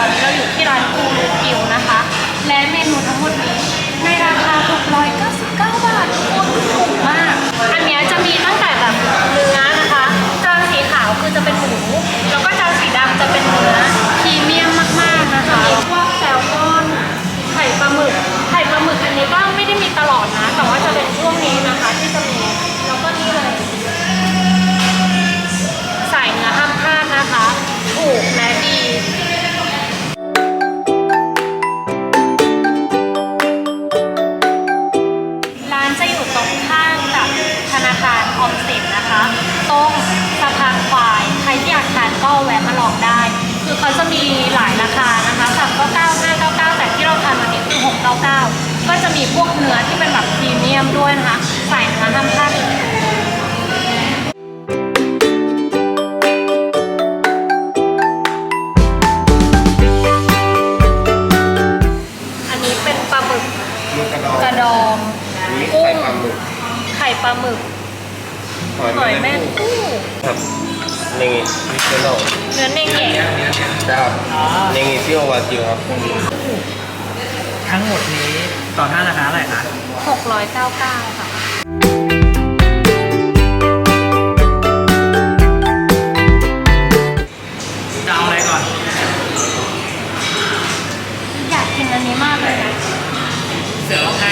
เราอยู่ที่ร้านกูรูกิวนะคะ และเมนูทั้งหมดนี้ในราคา 699 บาทคุณถูกมาก อันเนี้ยจะมีตั้งแต่แบบเนื้อนะคะ จานสีขาวคือจะเป็นหมู แล้วก็จานสีดำจะเป็นเนื้อพรีเมียมมากๆนะคะพวกแซลมอน ไข่ปลาหมึก ไข่ปลาหมึกอันนี้ก็ไม่ได้มีตลอดนะ แต่ว่าจะเป็นช่วงนี้นะคะ ของได้ คือเขาจะมีหลายราคานะคะ3 9 9 5 9 9แต่ที่เราทานวันนี้คือ699ก็จะมีพวกเนื้อที่เป็นแบบพรีเมียมด้วยนะคะใส่เนื้อห้ามพลาดเลย หอยหอยแม่คู่ครับนี่มิเชลโลเนื้อเนงเงะครับนี่ที่โอวาจิวครับ ทั้งหมดนี้ต่อท่าราคาอะไรคะ699 ค่ะ จะเอาอะไรก่อน อยากกินอันนี้มากเลยนะเสือร้องไห้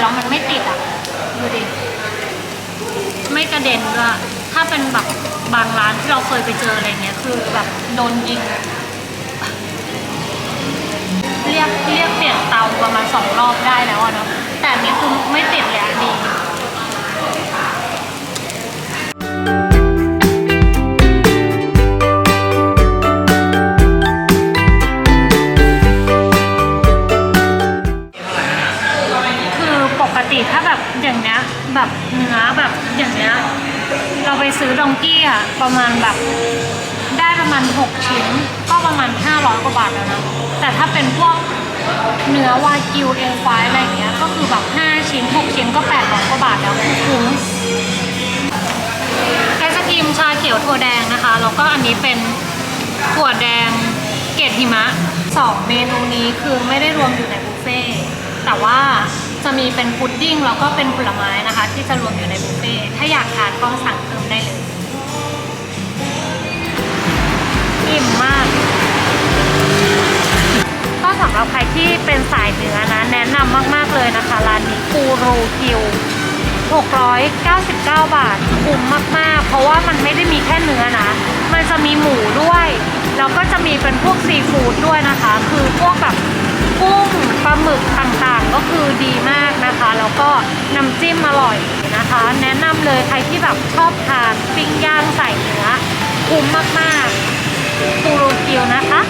แล้วมันไม่ติดอะดูดิไม่กระเด็นด้วยถ้าเป็นแบบบางร้านที่เราเคยไปเจออะไรเงี้ยคือแบบโดนยิง เรียกเรียกเปลี่ยนเตาประมาณสองรอบได้แล้วอะเนาะแต่อันนี้คือไม่ติดเลยดี แบบเนื้อแบบอย่างเนี้ยเราไปซื้อดองกี้อะประมาณแบบได้ประมาณ 6 ชิ้น ก็ประมาณ 500 กว่าบาทแล้วนะ แต่ถ้าเป็นพวกเนื้อวากิวเอลไฟอะไรอย่างเงี้ยก็คือแบบ 5 ชิ้น 6 ชิ้นก็ 800 กว่าบาทแล้วคุ้มไอศครีมชาเขียวถั่วแดงนะคะ แล้วก็อันนี้เป็นถั่วแดงเกล็ดหิมะสองเมนูนี้คือไม่ได้รวมอยู่ในบุฟเฟ่ต์แต่ว่า จะมีเป็นพุดดิ้งแล้วก็เป็นผลไม้นะคะ ที่จะรวมอยู่ในบุฟเฟ่ถ้าอยากทานก็สั่งเพิ่มได้เลยอิ่มมาก ก็สำหรับใครที่เป็นสายเนื้อนะ แนะนำมาก ๆ เลยนะคะ ร้านนี้กูรูคิว 699 บาทคุ้มมาก ๆ เพราะว่ามันไม่ได้มีแค่เนื้อนะ มันจะมีหมูด้วย แล้วก็จะมีเป็นพวกซีฟู้ดด้วยนะคะ คือพวกแบบ กุ้งปลาหมึกต่างๆ ก็คือดีมากนะคะ แล้วก็น้ำจิ้มอร่อยนะคะ แนะนำเลยใครที่แบบชอบทานปิ้งย่างใส่เนื้อคุ้มมากๆกูรูคิวนะคะ